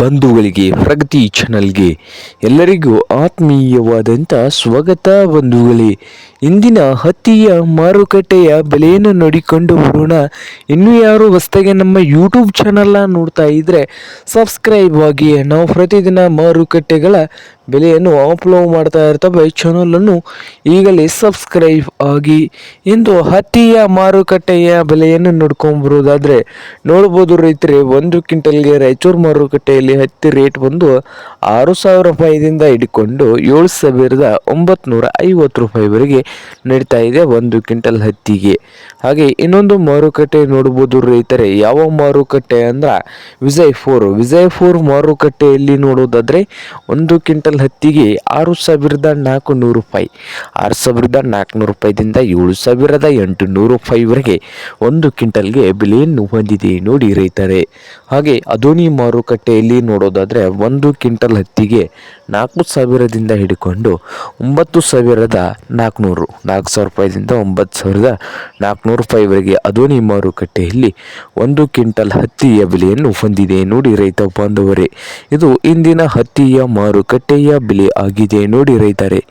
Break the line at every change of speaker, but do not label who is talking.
ಬಂಧುಗಳಿಗೆ, ಪ್ರಗತಿ ಚಾನಲ್ಗೆ ಎಲ್ಲರಿಗೂ ಆತ್ಮೀಯವಾದಂಥ ಸ್ವಾಗತ ಬಂಧುಗಳೇ. ಇಂದಿನ ಹತ್ತಿಯ ಮಾರುಕಟ್ಟೆಯ ಬೆಲೆಯನ್ನು ನೋಡಿಕೊಂಡು ಬರೋಣ ಇನ್ನೂ ಯಾರು ಹೊಸದಾಗಿ ನಮ್ಮ ಯೂಟ್ಯೂಬ್ ಚಾನಲ್ನ ನೋಡ್ತಾ ಇದ್ದರೆ ಸಬ್ಸ್ಕ್ರೈಬ್ ಆಗಿ. ನಾವು ಪ್ರತಿದಿನ ಮಾರುಕಟ್ಟೆಗಳ ಬೆಲೆಯನ್ನು ಅಪ್ಲೋಡ್ ಮಾಡ್ತಾ ಇರ್ತವೆ. ಚಾನಲನ್ನು ಈಗಲೇ ಸಬ್ಸ್ಕ್ರೈಬ್ ಆಗಿ. ಇಂದು ಹತ್ತಿಯ ಮಾರುಕಟ್ಟೆಯ ಬೆಲೆಯನ್ನು ನೋಡ್ಕೊಂಬರೋದಾದರೆ ನೋಡ್ಬೋದು ರೈತರೆ, ಒಂದು ಕ್ವಿಂಟಲ್ಗೆ ರಾಯಚೂರು ಮಾರುಕಟ್ಟೆಯಲ್ಲಿ ಹತ್ತಿ ರೇಟ್ ಬಂದು ಆರು ಸಾವಿರ ರೂಪಾಯಿದಿಂದ ಹಿಡ್ಕೊಂಡು ಏಳು ಸಾವಿರದ ಒಂಬತ್ನೂರ ಐವತ್ತು ರೂಪಾಯಿವರೆಗೆ ನಡೀತಾ ಇದೆ ಒಂದು ಕ್ವಿಂಟಲ್ ಹತ್ತಿಗೆ. ಹಾಗೆ ಇನ್ನೊಂದು ಮಾರುಕಟ್ಟೆ ನೋಡ್ಬೋದು ರೈತರೆ. ಯಾವ ಮಾರುಕಟ್ಟೆ ಅಂದ್ರೆ ವಿಜಯ್ ಫೋರ್. ವಿಜಯ್ ಫೋರ್ ಮಾರುಕಟ್ಟೆಯಲ್ಲಿ ನೋಡೋದಾದ್ರೆ ಒಂದು ಕ್ವಿಂಟಲ್ ಹತ್ತಿಗೆ ಆರು ಸಾವಿರದ ನಾಲ್ಕು ನೂರು ರೂಪಾಯಿ. ಆರು ಸಾವಿರದ ನಾಲ್ಕುನೂರು ರೂಪಾಯಿದಿಂದ ಏಳು ಸಾವಿರದ ಎಂಟು ನೂರು ರೂಪಾಯಿವರೆಗೆ ಒಂದು ಕ್ವಿಂಟಲ್ಗೆ ಬೆಲೆಯನ್ನು ಹೊಂದಿದೆ ನೋಡಿ ರೈತರೆ. ಹಾಗೆ ಅದೋನಿ ಮಾರುಕಟ್ಟೆಯಲ್ಲಿ ನೋಡೋದಾದರೆ ಒಂದು ಕ್ವಿಂಟಲ್ ಹತ್ತಿಗೆ ನಾಲ್ಕು ಸಾವಿರದಿಂದ ಹಿಡ್ಕೊಂಡು ಒಂಬತ್ತು ಸಾವಿರದ ನಾಲ್ಕುನೂರು. ನಾಲ್ಕು ಸಾವಿರ ರೂಪಾಯಿದಿಂದ ಒಂಬತ್ತು ಸಾವಿರದ ನಾಲ್ಕುನೂರು ರೂಪಾಯಿವರೆಗೆ. ಅದೋನಿ ಮಾರುಕಟ್ಟೆಯಲ್ಲಿ ಒಂದು ಕ್ವಿಂಟಲ್ ಹತ್ತಿಯ ಬೆಲೆಯನ್ನು ಹೊಂದಿದೆ. ನೋಡಿ ರೈತ ಬಾಂಧವರೇ, ಇದು ಇಂದಿನ ಹತ್ತಿಯ ಮಾರುಕಟ್ಟೆಯ ಬೆಲೆ ಆಗಿದೆ. ನೋಡಿ ರೈತರೆ.